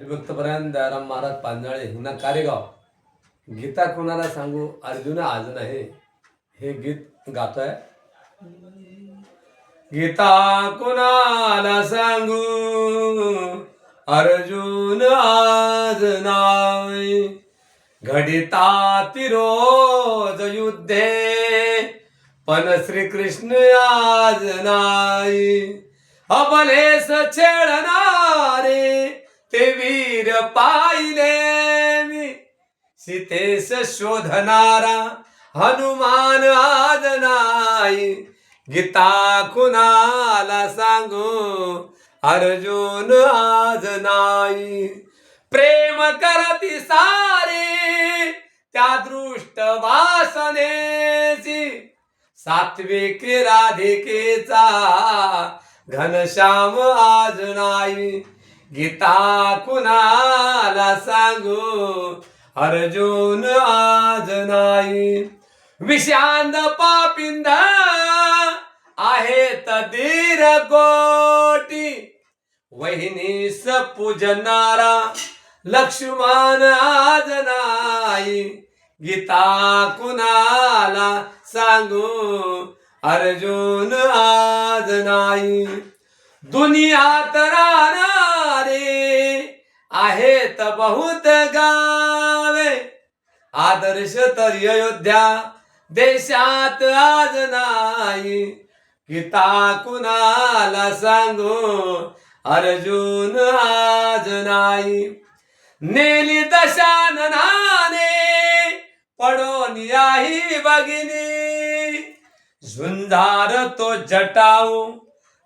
हरिभक्तपरायण दयाराम महाराज पांजाळे हुना कारेगाव. गीता कोणाला सांगू अर्जुन आज नाही. हे गीत गातोय. गीता कोणाला सांगू? अर्जुन आज नाही. घडिता तिरोज युद्धे पण श्रीकृष्ण आज नाही. अबलेस छेडणारे ते वीर पाहिले मी. सीतेस शोधणारा हनुमान आज नाही. गीता कुणाला सांगू? अर्जुन आज नाही. प्रेम करती सारे त्या दृष्ट वासनेची. सात्विक राधिकेचा घनश्याम आज नाही. गीता कुणाला सांगू? अर्जुन आज नाही. विषांद पापिंद आहेत धीर गोटी. वहिनीस पूजनारा लक्ष्मण आज नाही. गीता कुणाला सांगू? अर्जुन आज नाही. दुनियात राहणारे त बहुत गावे. आदर्श तर अयोध्या देशात आज नाही. किता कुणाला सांगू? अर्जुन आज नाही. नेली दशाननाने पडोन याही भगिनी. झुंझार तो जटाऊ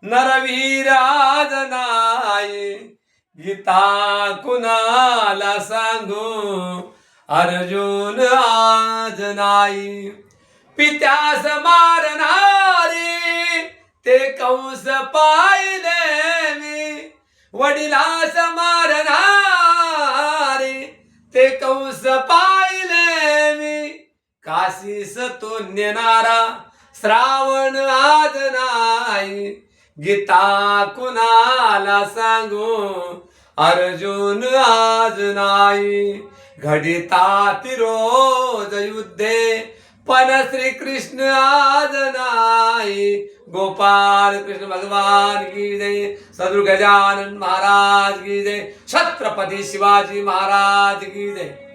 नरवीर आज नाही. गीता कुणाला सांगू अर्जुन आज नाही. पित्यास मारणारे ते कंस पाहिले मी. वडिलास मारणारे ते कंस पाहिले मी. काशीस तो नेणारा श्रावण आज नाही. गीता कुणाला सांगू अर्जुन आज नाही. घडिता रोज युद्धे पण श्रीकृष्ण आज नाही. गोपाल कृष्ण भगवान की जय. सदु गजानन महाराज की जय. छत्रपती शिवाजी महाराज की जय.